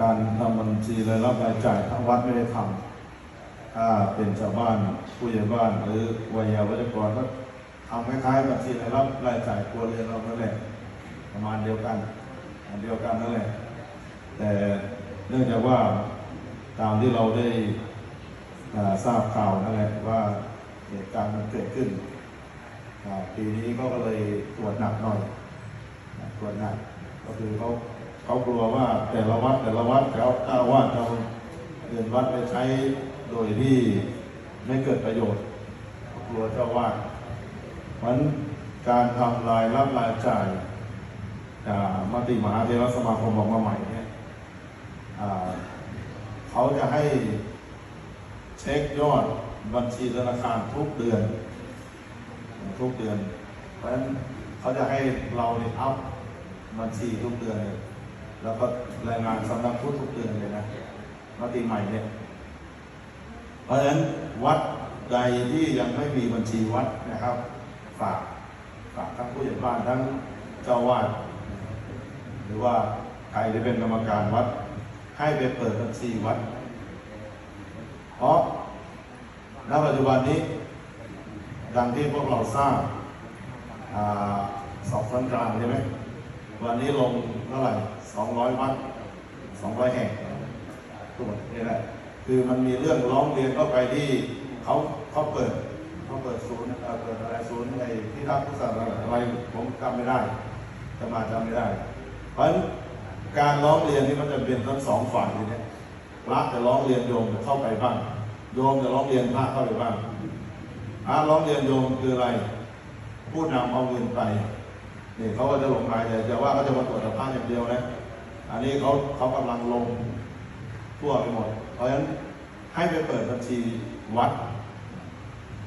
การทำบัญชีรายรับรายจ่ายทางวัดไม่ได้ทำถ้าเป็นชาวบ้านผู้ใหญ่บ้านหรือวัยวัจกรก็ทำคล้ายๆบัญชีรายรับรายจ่ายครัวเรือนเรานั่นแหละประมาณเดียวกันอันเดียวกันนั่นแหละแต่เนื่องจากว่าตามที่เราได้ทราบข่าวนั่นแหละว่าเหตุการณ์มันเกิดขึ้นปีนี้ก็เลยตรวจหนักหน่อยตรวจหนักก็คือเขา เขากลัวว่าแต่ละวัดแต่ละวัดเขาเจ้าอาวาดเอาเงินวัดไปใช้โดยที่ไม่เกิดประโยชน์เขากลัวเจ้าวาดเพราะฉะนั้นการทำรายรับรายจ่ายมติมหาเทรสมาคมออกมาใหม่เนี่ยเขาจะให้เช็คยอดบัญชีธนาคารทุกเดือน ทุกเดือน เพราะฉะนั้นเขาจะให้เราเนี่ยอัพบัญชีทุกเดือนเลย แล้วก็รายงานสำนักพุทธทุกเดือนเลยนะมติใหม่เนี่ย เพราะฉะนั้นวัดใดที่ยังไม่มีบัญชีวัดนะครับ ฝากฝากทั้งผู้ใหญ่บ้านทั้งเจ้าวาดหรือว่าใครที่เป็นกรรมการวัด ให้ไปเปิดบัญชีวัด เพราะณปัจจุบันนี้ ดังที่พวกเราทราบสอบสันกลางใช่ไหม วันนี้ลงเท่าไหร่สองร้อยวัดสองร้อยแห่งทั้งหมดนี่แหละคือมันมีเรื่องร้องเรียนเข้าไปที่เขาเขาเปิดเขาเปิดศูนย์เปิดอะไรศูนย์ในที่ทักพุทธศาสนาอะไรผมจำไม่ได้จะมาจำไม่ได้ เพราะการร้องเรียนนี่มันจะเป็นทั้งสองฝ่ายทีเนี้พระจะร้องเรียนโยมจะเข้าไปบ้างโยมจะร้องเรียนพระเข้าไปบ้างพระร้องเรียนโยมคืออะไร ผู้นำเอาเงินไป นี่เขาก็จะลงรายแต่จะว่าเขาจะมาตรวจแต่พอย่างเดียวนะ อันนี้เขาเขากำลังลงทั่วไปหมด เพราะฉะนั้นให้ไปเปิดบัญชีวัด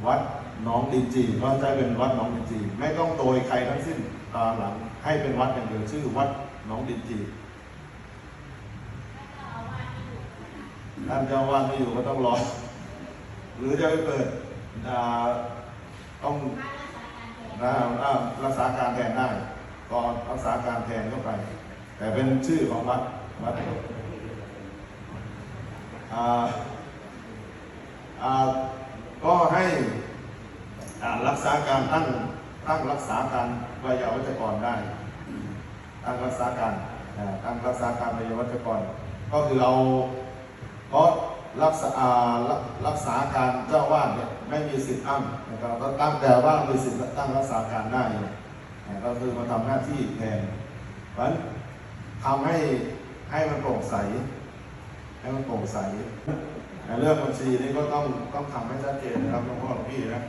วัดหนองดินจีก็ใช้เป็นวัดหนองดินจี ไม่ต้องโดยใครทั้งสิ้นตามหลัง ให้เป็นวัดอย่างเดียวชื่อวัดหนองดินจีท่านเจ้าวาดไม่อยู่ก็ต้องรอหรือจะไปเปิดต้อง นะรักษาการแทนได้ก็รักษาการแทนเข้าไป แต่เป็นชื่อของวัดวัดก็ให้รักษาการตั้งตั้งรักษาการวิยาวัจกรได้ตั้งรักษาการตั้งรักษาการวิยาวัจกร ก็คือเอา รักษารักษาการเจ้าวาดเนี่ยไม่มีสิทธิ์อ้ำนะครับก็ตั้งแต่ว่ามีสิทธิ์ตั้งรักษาการได้เนี่ยอ่าก็คือมาทำหน้าที่แทนเพราะฉะนั้นทำให้ให้มันโปร่งใส ให้มันโปร่งใสเรื่องบัญชีนี้ก็ต้องต้องทำให้ชัดเจนนะครับหลวงพ่อหลวงพี่นะ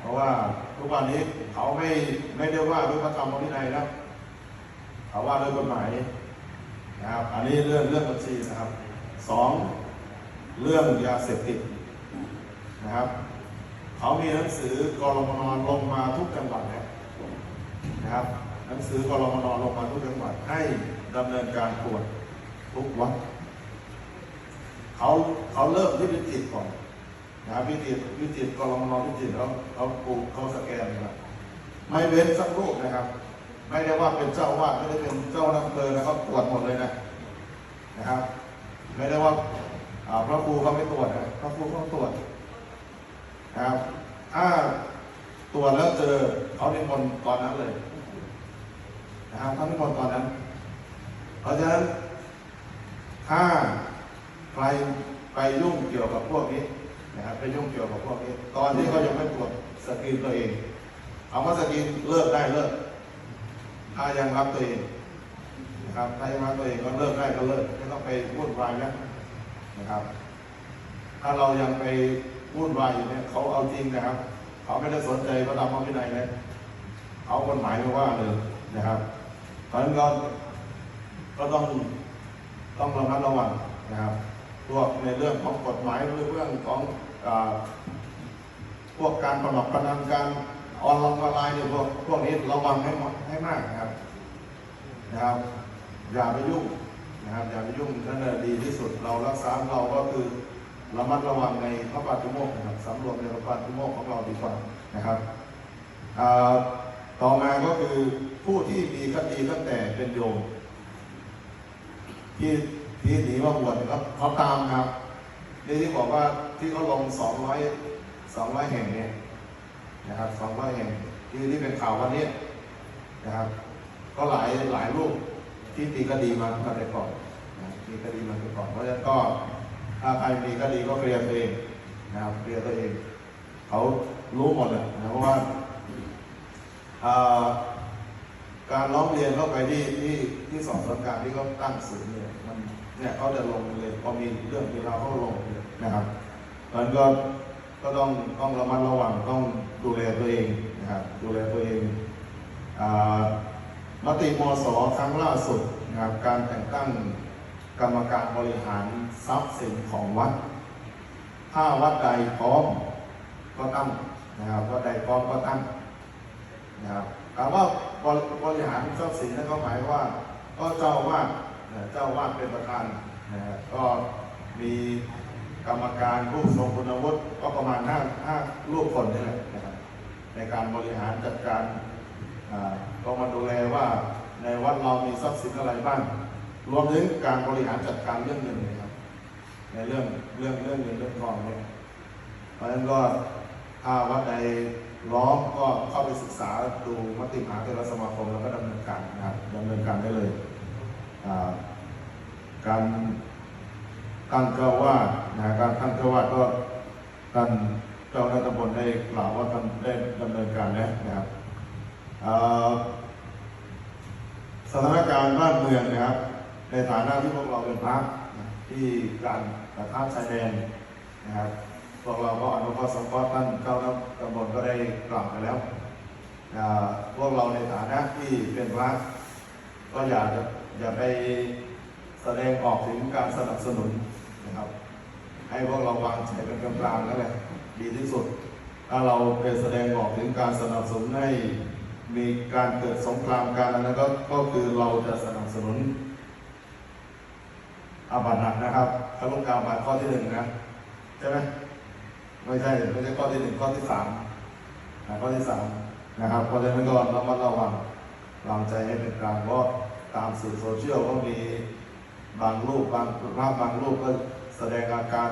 เพราะว่าทุกวันนี้เขาไม่ไม่ได้ว่าด้วยพระธรรมวินัยนะเขาว่าด้วยกฎหมายนะครับ อันนี้เรื่องเรื่องบัญชีนะครับสอง เรื่องยาเสพติดนะครับ เขามีหนังสือกรมนลงมาทุกจังหวัดนะครับ หนังสือกรมนลงมาทุกจังหวัดให้ดำเนินการตรวจทุกวัดเขาเขาเริ่มที่วิจิตรก่อนนะครับวิจิตรวิจิตรกรมนวิจิตรเขาเขาปลูกเขาสแกนนะครับไม่เว้นสักรูปนะครับ ไม่ได้ว่าเป็นเจ้าวาดไม่ได้เป็นเจ้าอำเภอนะครับตรวจหมดเลยนะนะครับ ไม่ได้ว่า พระครูเขาไม่ตรวจนะพระครูเขาตรวจนะครับถ้าตรวจแล้วเจอเขาเป็นคนตอนนั้นเลยนะครับเขาเป็นคนตอนนั้น เพราะฉะนั้นถ้าใครไปยุ่งเกี่ยวกับพวกนี้นะครับไปยุ่งเกี่ยวกับพวกนี้ ตอนที่เขายังไม่ตรวจสกรีนตัวเอง เอาว่าสกรีนเลิกได้เลิก ถ้ายังรับตัวเองนะครับถ้ายังรับตัวเองก็เลิกได้ก็เลิกไม่ต้องไปวุ่นวายนะ นะครับ ถ้าเรายังไปวุ่นวายอยู่เนี่ยเขาเอาจริงนะครับ เขาไม่ได้สนใจพระธรรมวินัยเลยเอากฎหมายมาว่าเลยนะครับเพราะฉะนั้นก็ก็ต้องต้องระมัดระวังนะครับพวกในเรื่องของกฎหมายหรือเรื่องของอพวกการประหลอกพนันการออนไลน์เนี่ยพวกพวกนี้ระวังให้มดให้มากนะครับนะครับ อย่าไปยุ่ง นะครับอย่าไปยุ่งนั่นแหละดีที่สุดเรารักษาเราก็คือระมัดระวังในพระปาฏิโมกข์นะครับสำรวมในพระปาฏิโมกข์ของเราดีกว่านะครับต่อมาก็คือผู้ที่มีคติตั้งแต่เป็นโยมที่ที่หนีมาบวชเนี่ยเขาเขาตามครับนี่ที่บอกว่าที่เขาลงสองร้อยสองร้อยแห่งเนี่ยนะครับสองร้อยแห่งที่ที่เป็นข่าววันนี้นะครับ ก็หลายหลายรูป ที่ตีคดีมาตั้งแต่ก่อนนะตีคดีมาตั้งแต่ก่อน เพราะฉะนั้นก็ถ้าใครมีคดีก็เคลียร์ตัวเองนะครับเคลียร์ตัวเอง เขารู้หมดเลยนะเพราะว่าการร้องเรียนเข้าไปที่ที่ที่สอบสวนการที่เขาตั้งศูนย์เนี่ยมันเนี่ยเขาจะลงเลยพอมีเรื่องมีราวเขาลงเลยนะครับเพราะฉะนั้นก็ก็ต้องต้องระมัดระวังต้องดูแลตัวเองนะครับดูแลตัวเองอ่า มติมสครั้งล่าสุดนะครับการแต่งตั้งกรรมการบริหารทรัพย์สินของวัด ถ้าวัดใดพร้อมก็ตั้งนะครับวัดใดพร้อมก็ตั้งนะครับถามว่าบริหารทรัพย์สินนั่นก็หมายว่า ก็เจ้าวาดเจ้าวาดเป็นประธานนะครับก็มีกรรมการผู้ทรงคุณวุฒิก็ประมาณห้าห้ารูปคนนี่แหละนะครับในการบริหารจัดการ ก็มาดูแลว่าในวัดเรามีทรัพย์สินอะไรบ้าง รวมถึงการบริหารจัดการเรื่องเงินนะครับ ในเรื่องเรื่องเรื่องเงินเรื่องทองเนี่ยเพราะฉะนั้นก็ถ้าวัดใดร้องก็เข้าไปศึกษาดูมติมหาเทรสมาคมแล้วก็ดำเนินการนะครับดำเนินการได้เลย การตั้งเจ้าว่าดนะการตั้งเจ้าว่าดก็ท่านเจ้าหน้าที่ตำบลได้กล่าวว่าท่านได้ดำเนินการแล้วนะครับ สถานการณ์บ้านเมืองนะครับ ในฐานะที่พวกเราเป็นพรรคที่การประทับชายแดนนะครับพวกเราก็อนุเคราะห์สงเคราะห์ท่านเจ้าตำบลก็ได้กล่าวไปแล้วพวกเราในฐานะที่เป็นพรรคก็อยากจะอย่าไปแสดงออกถึงการสนับสนุนนะครับ ให้พวกเราวางใจเป็นกลางๆนั่นแหละดีที่สุด ถ้าเราไปแสดงออกถึงการสนับสนุนให้ มีการเกิดสงครามการนั้นก็ก็คือเราจะสนับสนุนอาบัตหนักนะครับคำลงกาบัตข้อที่หนึ่งนะใช่ไหมไม่ใช่ไม่ใช่ข้อที่หนึ่งข้อที่สามอ่าข้อที่สามนะครับเพราะฉะนั้นก็ระมัดระวังวางใจให้เป็นกลางเพราะตามสื่อโซเชียลก็มีบางรูปบางภาพบางรูปก็แสดงอาการ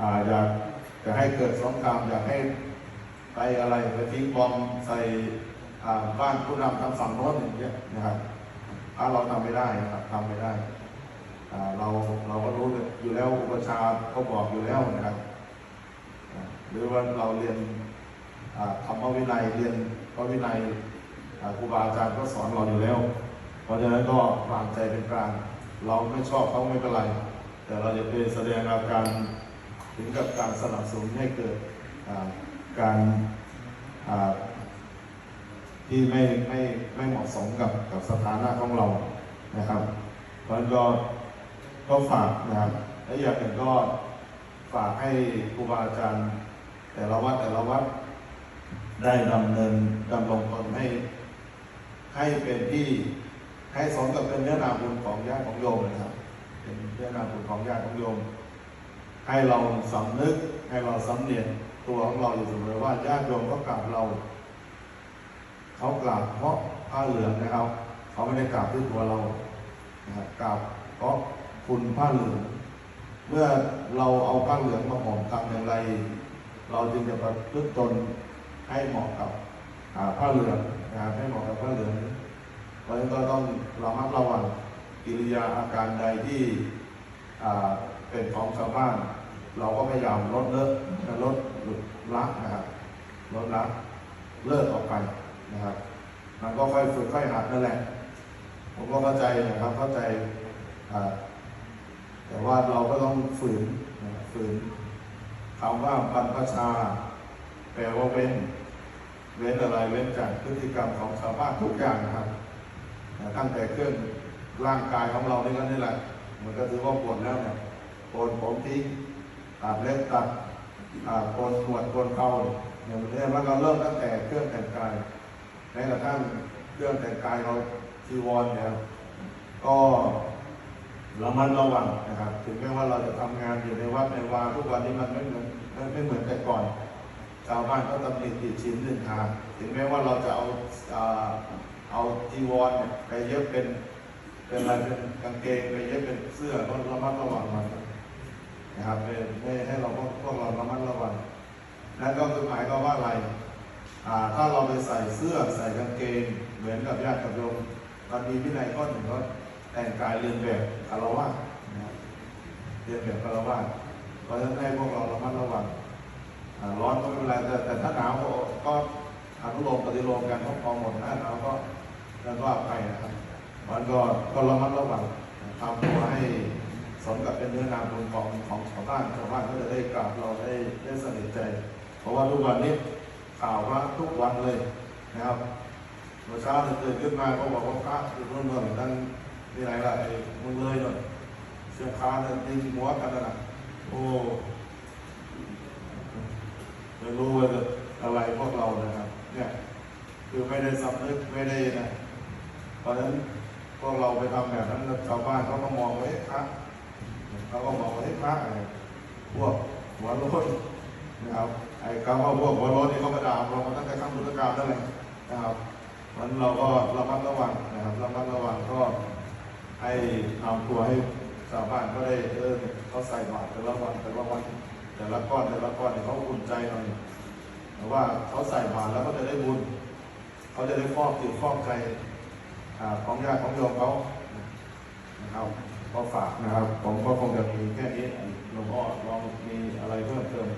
อาอยากจะให้เกิดสงครามอยากให้ไปอะไรไปทิ้งบอมใส่ บ้านผู้นำทางฝั่งโน้นอย่างเงี้ยนะครับถ้าเราทำไม่ได้นะครับทำไม่ได้เราเราก็รู้อยู่แล้วอุปชาย์เขาบอกอยู่แล้วนะครับหรือว่าเราเรียนธรรมวินัยเรียนพระวินัยครูบาอาจารย์ก็สอนเราอยู่แล้ว เพราะฉะนั้นก็วางใจเป็นกลางเราไม่ชอบเขาไม่เป็นไร แต่เราจะไปแสดงอาการถึงกับการสนับสนุนให้เกิดการ ที่ไม่ไม่ไม่เหมาะสมกับกับสถานะของเรานะครับ เพราะฉะนั้นก็ก็ฝากนะครับและอย่างหนึ่งก็ฝากให้ครูบาอาจารย์ แต่ละวัดแต่ละวัดได้ดำเนินดำรงตนให้ ให้เป็นที่ให้สมกับเป็นเนื้อนาบุญของญาติของโยมนะครับ เป็นเนื้อนาบุญของญาติของโยม ให้เราสำนึกให้เราสำเนียกตัวของเราอยู่เสมอว่าญาติโยมเขากราบเรา เขากราบเพราะผ้าเหลืองนะครับ เขาไม่ได้กราบด้วยตัวเรานะครับกราบเพราะคุณผ้าเหลือง เมื่อเราเอาผ้าเหลืองมาห่มทำอย่างไร เราจึงจะประพฤติตนให้เหมาะกับผ้าเหลืองนะครับให้เหมาะกับผ้าเหลืองเพราะฉะนั้นก็ต้องระมัดระวังกิริยาอาการใดที่เป็นของชาวบ้าน เราก็พยายามลดเลิกลดหลุดละนะครับลดละเลิกออกไป นะครับ มันก็ค่อยฝึกค่อยหัดนั่นแหละ ผมก็เข้าใจนะครับ เข้าใจแต่ว่าเราก็ต้องฝืนฝืนคำว่าบรรพชา แปลว่าเว้น เว้นอะไรเว้นจากพฤติกรรมของชาวบ้านทุกอย่างนะครับตั้งแต่เครื่องร่างกายของเรานี่ก็นี่แหละมันก็ถือว่าปวดแล้วเนี่ยโกนผมทิ้งตัดเล็บตัดอ่าโกนหนวดโกนเข่าเนี่ยมันเนี่ยมันก็เริ่มตั้งแต่เครื่องแต่งกาย แม้กระทั่งเครื่องแต่งกายเราจีวรเนี่ยก็ระมัดระวังนะครับ ถึงแม้ว่าเราจะทำงานอยู่ในวัดในวาทุกวันนี้มันไม่เหมือนไม่เหมือนแต่ก่อน ชาวบ้านก็ตำหนิติดชิ้นหนินทาถึงแม้ว่าเราจะเอาเอาจีวรเนี่ยไปเย็บเป็นเป็นอะไรเป็นกางเกงไปเย็บเป็นเสื้อก็ระมัดระวังมันนะครับไม่ให้เราพวกพวกเราระมัดระวังนั่นก็คือหมายความว่าอะไร ถ้าเราไปใส่เสื้อใส่กางเกงเหมือนกับญาติกับโยมบางทีวินัยข้อหนึ่งก็แต่งกายเรียนแบบคารวะนะครับเรียนแบบคารวะเพราะฉะนั้นให้พวกเราระมัดระวังร้อนก็ไม่เป็นไรแต่แต่ถ้าหนาวก็อนุโลมปฏิโลมกันพอหมดถ้าหนาวก็นั่นว่าไปนะครับมันก็ก็ระมัดระวังทำตัวให้สมกับเป็นเนื้อนามบุญของของชาวบ้านชาวบ้านก็จะได้กราบเราได้ได้สนิทใจ เพราะว่าทุกวันนี้ ข่าวพระทุกวันเลยนะครับเมื่อเช้าเนี่ยตื่นขึ้นมาก็บอกว่าพระอยู่นู่นเมืองนั่นที่ไหนล่ะไอ้เมึงเลยหน่อยเสื้อคาเนี่ยตีหัวกันนะโอ้ไม่รู้ว่าจะอะไรพวกเรานะครับ เนี่ยคือไม่ได้สำนึกไม่ได้นะเพราะฉะนั้นพวกเราไปทำแบบนั้นชาวบ้านเขาก็มองว่าเฮ้ยพระเขาก็มองว่าเฮ้ยพระพวกหัวโล้นนะครับ อ้คำว่าพวกหัวโล้นนี่เขาประดามเรามาตั้งแต่ครั้งพุทธกาลนั่นแหละนะครับมันเราก็ระมัดระวังนะครับระมัดระวังก็ให้ทำตัวให้ชาวบ้านก็ได้เออเขาใส่บาตรแต่ละวันแต่ละวันแต่ละก้อนแต่ละก้อนเนี่ยเขาอุ่นใจหน่อยแต่ว่าเขาใส่บาตรแล้วก็จะได้บุญเขาจะได้ฟอกจิตฟอกใจของญาติของโยมเขานะครับก็ฝากนะครับ ผมก็คงจะมีแค่นี้หลวงพ่อลองมีอะไรเพิ่มเติม